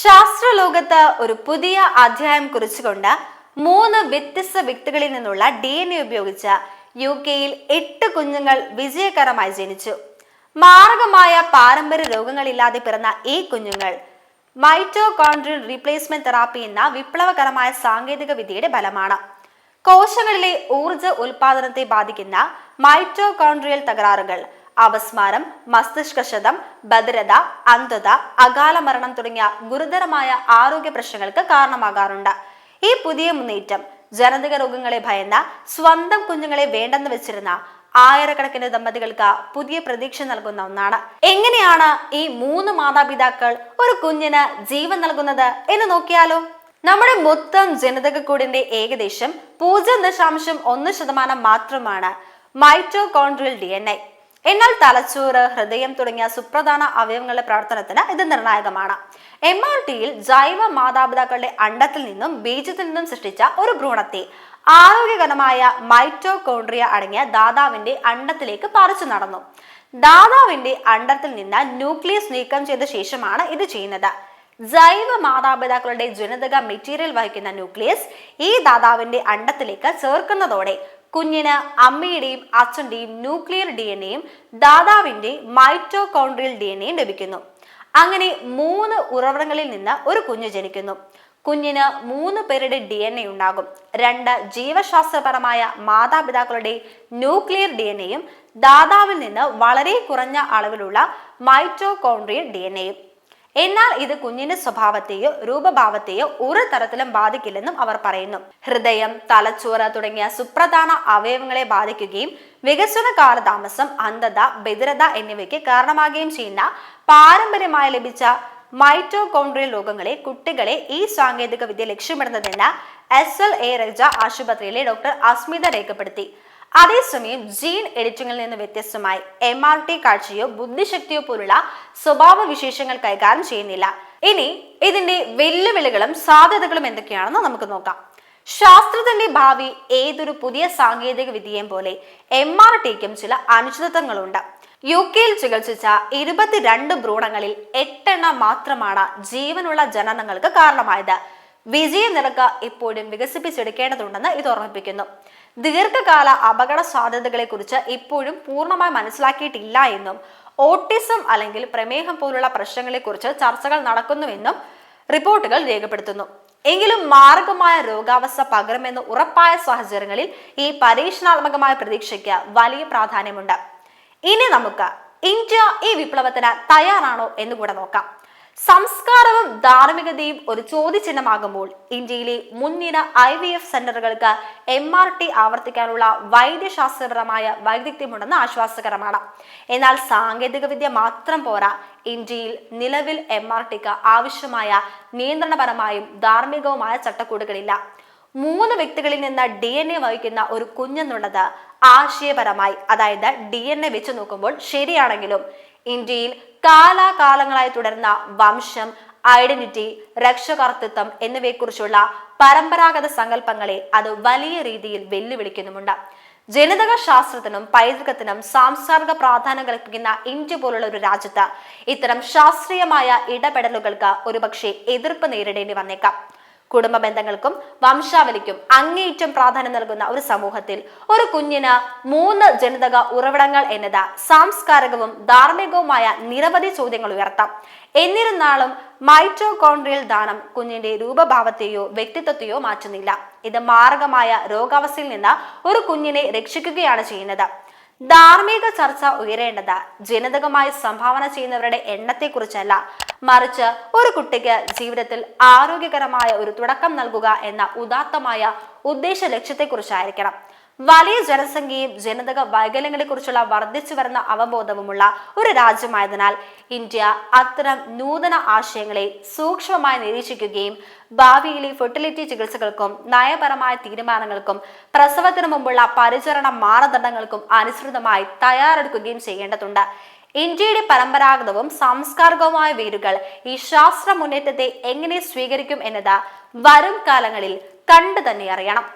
ശാസ്ത്രലോകത്ത് ഒരു പുതിയ അധ്യായം കുറിച്ചുകൊണ്ട് മൂന്ന് വ്യത്യസ്ത വ്യക്തികളിൽ നിന്നുള്ള ഡി എൻ എ ഉപയോഗിച്ച് യു കെയിൽ എട്ട് കുഞ്ഞുങ്ങൾ വിജയകരമായി ജനിച്ചു. മാർഗമായ പാരമ്പര്യ രോഗങ്ങളില്ലാതെ പിറന്ന ഈ കുഞ്ഞുങ്ങൾ മൈറ്റോകോൺഡ്രിയൽ റീപ്ലേസ്മെന്റ് തെറാപ്പി എന്ന വിപ്ലവകരമായ സാങ്കേതിക വിദ്യയുടെ ഫലമാണ്. കോശങ്ങളിലെ ഊർജ ഉൽപാദനത്തെ ബാധിക്കുന്ന മൈറ്റോകോൺഡ്രിയൽ തകരാറുകൾ അപസ്മാരം മസ്തിഷ്കക്ഷതം ഭദ്രത അന്ധത അകാല മരണം തുടങ്ങിയ ഗുരുതരമായ ആരോഗ്യ പ്രശ്നങ്ങൾക്ക് കാരണമാകാറുണ്ട്. ഈ പുതിയ മുന്നേറ്റം ജനതിക രോഗങ്ങളെ ഭയന്ന സ്വന്തം കുഞ്ഞുങ്ങളെ വേണ്ടെന്ന് വെച്ചിരുന്ന ആയിരക്കണക്കിന് ദമ്പതികൾക്ക് പുതിയ പ്രതീക്ഷ നൽകുന്ന ഒന്നാണ്. എങ്ങനെയാണ് ഈ മൂന്ന് മാതാപിതാക്കൾ ഒരു കുഞ്ഞിന് ജീവൻ നൽകുന്നത് എന്ന് നോക്കിയാലോ? നമ്മുടെ മൊത്തം ജനിതക കൂടിന്റെ ഏകദേശം പൂജ്യം ദശാംശം ഒന്ന് ശതമാനം മാത്രമാണ് മൈറ്റോകോൺഡ്രിയൽ ഡി എൻ എ. എന്നാൽ തലച്ചോറ് ഹൃദയം തുടങ്ങിയ സുപ്രധാന അവയവങ്ങളുടെ പ്രവർത്തനത്തിന് ഇത് നിർണായകമാണ്. എം ആർ ടിയിൽ ജൈവ മാതാപിതാക്കളുടെ അണ്ടത്തിൽ നിന്നും ബീജത്തിൽ നിന്നും സൃഷ്ടിച്ച ഒരു ഭ്രൂണത്തെ ആരോഗ്യകരമായ മൈറ്റോകോൺട്രിയ അടങ്ങിയ ദാതാവിന്റെ അണ്ടത്തിലേക്ക് പറിച്ചു നടന്നു. ദാതാവിന്റെ അണ്ടത്തിൽ നിന്ന് ന്യൂക്ലിയസ് നീക്കം ചെയ്ത ശേഷമാണ് ഇത് ചെയ്യുന്നത്. ജൈവ മാതാപിതാക്കളുടെ ജനിതക മെറ്റീരിയൽ വഹിക്കുന്ന ന്യൂക്ലിയസ് ഈ ദാതാവിന്റെ അണ്ടത്തിലേക്ക് ചേർക്കുന്നതോടെ കുഞ്ഞിന് അമ്മയുടെയും അച്ഛന്റെയും ന്യൂക്ലിയർ ഡി എൻ എയും ദാതാവിന്റെ മൈറ്റോകോൺഡ്രിയൽ ഡി എൻ എയും ലഭിക്കുന്നു. അങ്ങനെ മൂന്ന് ഉറവിടങ്ങളിൽ നിന്ന് ഒരു കുഞ്ഞ് ജനിക്കുന്നു. കുഞ്ഞിന് മൂന്ന് പേരുടെ ഡി എൻ എ ഉണ്ടാകും. രണ്ട് ജീവശാസ്ത്രപരമായ മാതാപിതാക്കളുടെ ന്യൂക്ലിയർ ഡി എൻ എയും ദാതാവിൽ നിന്ന് വളരെ കുറഞ്ഞ അളവിലുള്ള മൈറ്റോകോൺഡ്രിയൽ ഡി എൻ എയും എന്നാൽ ഇത് കുഞ്ഞിന്റെ സ്വഭാവത്തെയോ രൂപഭാവത്തെയോ ഒരു തരത്തിലും ബാധിക്കില്ലെന്നും അവർ പറയുന്നു. ഹൃദയം തലച്ചോറ് തുടങ്ങിയ സുപ്രധാന അവയവങ്ങളെ ബാധിക്കുകയും വികസന കാലതാമസം അന്ധത ബദിരത എന്നിവയ്ക്ക് കാരണമാകുകയും ചെയ്യുന്ന പാരമ്പര്യമായി ലഭിച്ച മൈറ്റോകോൺഡ്രിയൽ രോഗങ്ങളെ കുട്ടികളെ ഈ സാങ്കേതിക വിദ്യ ലക്ഷ്യമിടുന്നതെന്ന് എസ് എൽ എ രജ ആശുപത്രിയിലെ ഡോക്ടർ അസ്മിത രേഖപ്പെടുത്തി. അതേസമയം ജീൻ എഡിറ്റിംഗിൽ നിന്ന് വ്യത്യസ്തമായി എം ആർ ടി കാഴ്ചയോ ബുദ്ധിശക്തിയോ പോലുള്ള സ്വഭാവ വിശേഷങ്ങൾ കൈകാര്യം ചെയ്യുന്നില്ല. ഇനി ഇതിന്റെ വെല്ലുവിളികളും സാധ്യതകളും എന്തൊക്കെയാണെന്ന് നമുക്ക് നോക്കാം. ശാസ്ത്രത്തിന്റെ ഭാവി ഏതൊരു പുതിയ സാങ്കേതിക വിദ്യയും പോലെ എം ആർ ടിക്കും ചില അനിശ്ചിതത്വങ്ങളുണ്ട് യു കെയിൽ ചികിത്സിച്ച ഇരുപത്തിരണ്ട് ഭ്രൂണങ്ങളിൽ എട്ടെണ്ണം മാത്രമാണ് ജീവനുള്ള ജനനങ്ങൾക്ക് കാരണമായത്. വിജയ നിരക്ക് ഇപ്പോഴും വികസിപ്പിച്ചെടുക്കേണ്ടതുണ്ടെന്ന് ഇത് ഓർമ്മിപ്പിക്കുന്നു. ദീർഘകാല അപകട സാധ്യതകളെ കുറിച്ച് ഇപ്പോഴും പൂർണമായി മനസ്സിലാക്കിയിട്ടില്ല എന്നും ഓട്ടിസം അല്ലെങ്കിൽ പ്രമേഹം പോലുള്ള പ്രശ്നങ്ങളെ കുറിച്ച് ചർച്ചകൾ നടക്കുന്നുവെന്നും റിപ്പോർട്ടുകൾ രേഖപ്പെടുത്തുന്നു. എങ്കിലും മാർഗമായ രോഗാവസ്ഥ പകരുമെന്ന് ഉറപ്പായ സാഹചര്യങ്ങളിൽ ഈ പരീക്ഷണാത്മകമായ പ്രതീക്ഷയ്ക്ക് വലിയ പ്രാധാന്യമുണ്ട്. ഇനി നമുക്ക് ഇന്ത്യ ഈ വിപ്ലവത്തിന് തയ്യാറാണോ എന്ന് കൂടെ നോക്കാം. സംസ്കാരവും ധാർമ്മികതയും ഒരു ചോദ്യചിഹ്നമാകുമ്പോൾ ഇന്ത്യയിലെ മുൻനിര ഐ വി എഫ് സെന്ററുകൾക്ക് എം ആർ ടി ആവർത്തിക്കാനുള്ള വൈദ്യശാസ്ത്രപരമായ വൈദഗ്ധ്യമുണ്ടെന്ന് ആശ്വാസകരമാണ്. എന്നാൽ സാങ്കേതികവിദ്യ മാത്രം പോരാ ഇന്ത്യയിൽ നിലവിൽ എം ആർ ടിക്ക് ആവശ്യമായ നിയന്ത്രണപരമായും ധാർമ്മികവുമായ ചട്ടക്കൂടുകളില്ല. മൂന്ന് വ്യക്തികളിൽ നിന്ന് ഡി എൻ എ വഹിക്കുന്ന ഒരു കുഞ്ഞെന്നുള്ളത് ആശയപരമായി അതായത് ഡി എൻ എ വെച്ച് നോക്കുമ്പോൾ ശരിയാണെങ്കിലും ഇന്ത്യയിൽ കാലാകാലങ്ങളായി തുടർന്ന വംശം ഐഡന്റിറ്റി രക്ഷകർത്തൃത്വം എന്നിവയെക്കുറിച്ചുള്ള പരമ്പരാഗത സങ്കല്പങ്ങളെ അത് വലിയ രീതിയിൽ വെല്ലുവിളിക്കുന്നുമുണ്ട്. ജനിതക ശാസ്ത്രത്തിനും പൈതൃകത്തിനും സാംസ്കാരിക പ്രാധാന്യം കൽപ്പിക്കുന്ന ഇന്ത്യ പോലുള്ള ഒരു രാജ്യത്ത് ഇത്തരം ശാസ്ത്രീയമായ ഇടപെടലുകൾക്ക് ഒരുപക്ഷെ എതിർപ്പ് നേരിടേണ്ടി വന്നേക്കാം. കുടുംബ ബന്ധങ്ങൾക്കും വംശാവലിക്കും അങ്ങേയറ്റം പ്രാധാന്യം നൽകുന്ന ഒരു സമൂഹത്തിൽ ഒരു കുഞ്ഞിന് മൂന്ന് ജനിതക ഉറവിടങ്ങൾ എന്നത് സാംസ്കാരികവും ധാർമ്മികവുമായ നിരവധി ചോദ്യങ്ങൾ ഉയർത്താം. എന്നിരുന്നാലും മൈറ്റോകോൺഡ്രിയൽ ദാനം കുഞ്ഞിന്റെ രൂപഭാവത്തെയോ വ്യക്തിത്വത്തെയോ മാറ്റുന്നില്ല. ഇത് മാരകമായ രോഗാവസ്ഥയിൽ നിന്ന് ഒരു കുഞ്ഞിനെ രക്ഷിക്കുകയാണ് ചെയ്യുന്നത്. ധാർമ്മിക ചർച്ച ഉയരേണ്ടത് ജനിതകമായി സംഭാവന ചെയ്യുന്നവരുടെ എണ്ണത്തെക്കുറിച്ചല്ല. മറിച്ച് ഒരു കുട്ടിക്ക് ജീവിതത്തിൽ ആരോഗ്യകരമായ ഒരു തുടക്കം നൽകുക എന്ന ഉദാത്തമായ ഉദ്ദേശ ലക്ഷ്യത്തെക്കുറിച്ചായിരിക്കണം. വലിയ ജനസംഖ്യയും ജനിതക വൈകല്യങ്ങളെക്കുറിച്ചുള്ള വർദ്ധിച്ചു വരുന്ന അവബോധവുമുള്ള ഒരു രാജ്യമായതിനാൽ ഇന്ത്യ അത്തരം നൂതന ആശയങ്ങളെ സൂക്ഷ്മമായി നിരീക്ഷിക്കുകയും ഭാവിയിലെ ഫെർട്ടിലിറ്റി ചികിത്സകൾക്കും നയപരമായ തീരുമാനങ്ങൾക്കും പ്രസവത്തിനു മുമ്പുള്ള പരിചരണ മാനദണ്ഡങ്ങൾക്കും അനുസൃതമായി തയ്യാറെടുക്കുകയും ചെയ്യേണ്ടതുണ്ട്. ഇന്ത്യയുടെ പരമ്പരാഗതവും സാംസ്കാരികവുമായ വേരുകൾ ഈ ശാസ്ത്ര മുന്നേറ്റത്തെ എങ്ങനെ സ്വീകരിക്കും എന്നത് വരും കാലങ്ങളിൽ കണ്ടു തന്നെ അറിയണം.